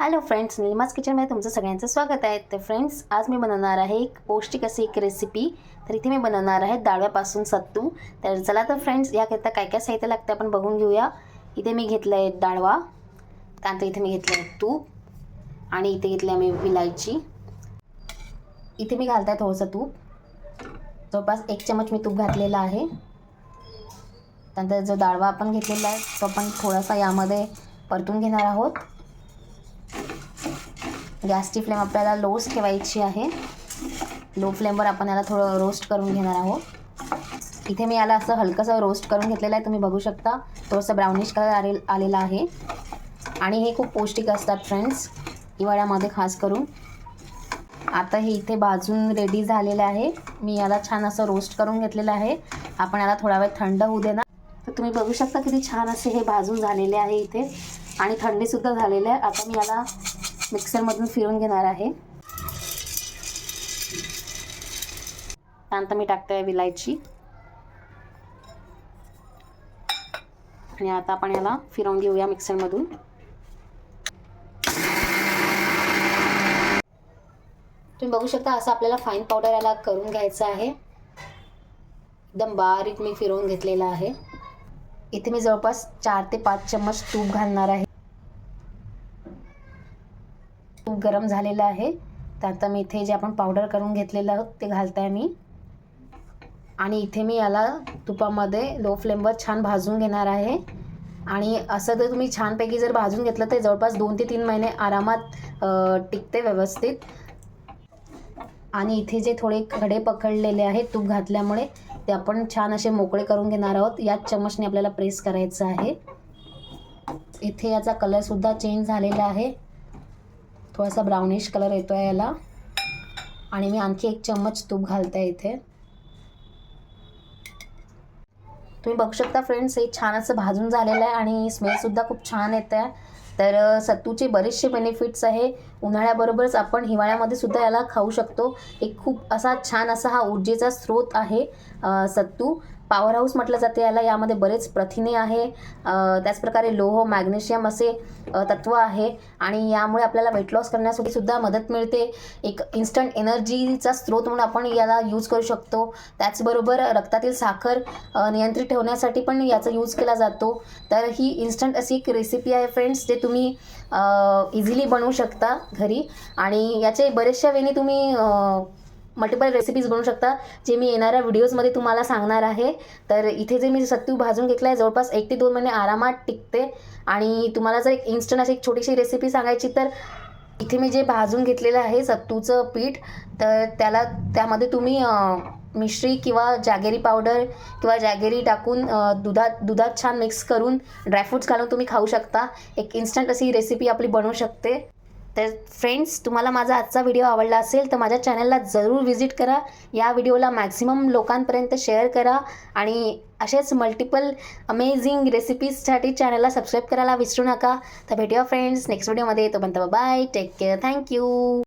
Hello friends निलिमाज किचनमध्ये तुमचं सगळ्यांचं स्वागत आहे. तर फ्रेंड्स आज मी बनवणार आहे एक पौष्टिक अशी एक रेसिपी तर इथे मी बनवणार आहे डाळव्यापासून सत्तू. तर चला तर फ्रेंड्स याकरिता काय काय साहित्य लागतं आपण बघून घेऊया. इथे मी घेतलं आहे डाळवा. त्यानंतर इथे मी घेतलं आहे तूप. आणि इथे घेतली आहे मी विलायची इथे मी घालत आहे थोडंसं तूप. जवळपास एक चमच मी तूप घातलेला आहे. त्यानंतर जो डाळवा आपण घेतलेला आहे तो आपण थोडासा यामध्ये परतून घेणार आहोत. गॅसची फ्लेम आपल्याला लोच ठेवायची आहे. लो फ्लेमवर आपण याला थोडं रोस्ट करून घेणार आहोत. इथे मी याला असं हलकंसं रोस्ट करून घेतलेलं आहे. तुम्ही बघू शकता. थोडंसं ब्राउनिश कलर आले आलेला आहे. आणि हे खूप पौष्टिक असतात फ्रेंड्स हिवाळ्यामध्ये खास करून. आता हे इथे भाजून रेडी झालेलं आहे. मी याला छान असं रोस्ट करून घेतलेलं आहे. आपण याला थोडा वेळ थंड होऊ देणार. तर तुम्ही बघू शकता किती छान असे हे भाजून झालेले आहे इथे. आणि थंडीसुद्धा झालेले आहे. आता मी याला मिक्सरमधून फिरून घेणार आहे. त्यानंतर मी टाकते आहे विलायची. आणि आता आपण याला फिरवून घेऊया मिक्सरमधून. तुम्ही बघू शकता असं आपल्याला फाईन पावडर याला करून घ्यायचं आहे. एकदम बारीक मी फिरवून घेतलेलं आहे. इथे मी जवळपास चार ते पाच चम्मच तूप घालणार आहे तूप गरम झालेलं आहे. तर आता मी इथे जे आपण पावडर करून घेतलेलं आहोत ते घालत आहे मी. आणि इथे मी याला तुपामध्ये लो फ्लेमवर छान भाजून घेणार आहे. आणि असं जर तुम्ही छानपैकी जर भाजून घेतलं तर जवळपास दोन ते तीन महिने आरामात टिकते व्यवस्थित. आणि इथे जे थोडे खडे पकडलेले आहेत तूप घातल्यामुळे ते आपण छान असे मोकळे करून घेणार आहोत. याच चमचने आपल्याला प्रेस करायचं आहे. इथे याचा कलरसुद्धा चेंज झालेला आहे. थोडासा ब्राउनिश कलर येतो आहे याला. आणि मी आणखी एक चम्मच तूप घालते इथे. तुम्ही बघू शकता फ्रेंड्स हे छान असं भाजून झालेलं आहे आणि स्मेलसुद्धा खूप छान येत आहे तर सत्तूचे बरेचसे बेनिफिट्स आहे. उन्हाळ्याबरोबरच आपण हिवाळ्यामध्ये सुद्धा याला खाऊ शकतो. एक खूप असा छान असा हा ऊर्जेचा स्रोत आहे सत्तू. पॉवर हाऊस म्हटलं जाते. याला यामध्ये बरेच प्रथिने आहे. त्याचप्रकारे लोह मॅग्नेशियम असे तत्व आहे. आणि यामुळे आपल्याला वेट लॉस करण्यासाठी सुद्धा मदत मिळते. एक इन्स्टंट एनर्जीचा स्रोत म्हणून आपण याला यूज करू शकतो. त्याचबरोबर रक्तातील साखर नियंत्रित ठेवण्यासाठी पण याचा यूज केला जातो. तर ही इन्स्टंट अशी एक रेसिपी आहे फ्रेंड्स जे तुम्ही इझिली बनवू शकता घरी. आणि याचे बरेचशा वेळी तुम्ही मल्टिपल रेसिपीज बनवू शकता जे मी येणाऱ्या व्हिडिओजमध्ये तुम्हाला सांगणार आहे. तर इथे जे मी सत्तू भाजून घेतला आहे जवळपास एक ते दोन महिने आरामात टिकते. आणि तुम्हाला जर एक इन्स्टंट अशी एक छोटीशी रेसिपी सांगायची तर इथे मी जे भाजून घेतलेलं आहे सत्तूचं पीठ तर त्याला त्यामध्ये तुम्ही मिश्री किंवा जॅगेरी पावडर किंवा जॅगेरी टाकून दुधात दुधात छान मिक्स करून ड्रायफ्रूट्स घालून तुम्ही खाऊ शकता. एक इन्स्टंट अशी रेसिपी आपली बनवू शकते. तर फ्रेंड्स तुम्हाला माझा आजचा व्हिडिओ आवडला असेल तर माझ्या चॅनलला जरूर व्हिजिट करा. या व्हिडिओला मॅक्झिमम लोकांपर्यंत शेअर करा आणि असेच मल्टिपल अमेझिंग रेसिपीजसाठी चॅनलला सबस्क्राईब करायला विसरू नका. तर भेटूया फ्रेंड्स नेक्स्ट व्हिडिओमध्ये तोपर्यंत बाय टेक केअर थँक्यू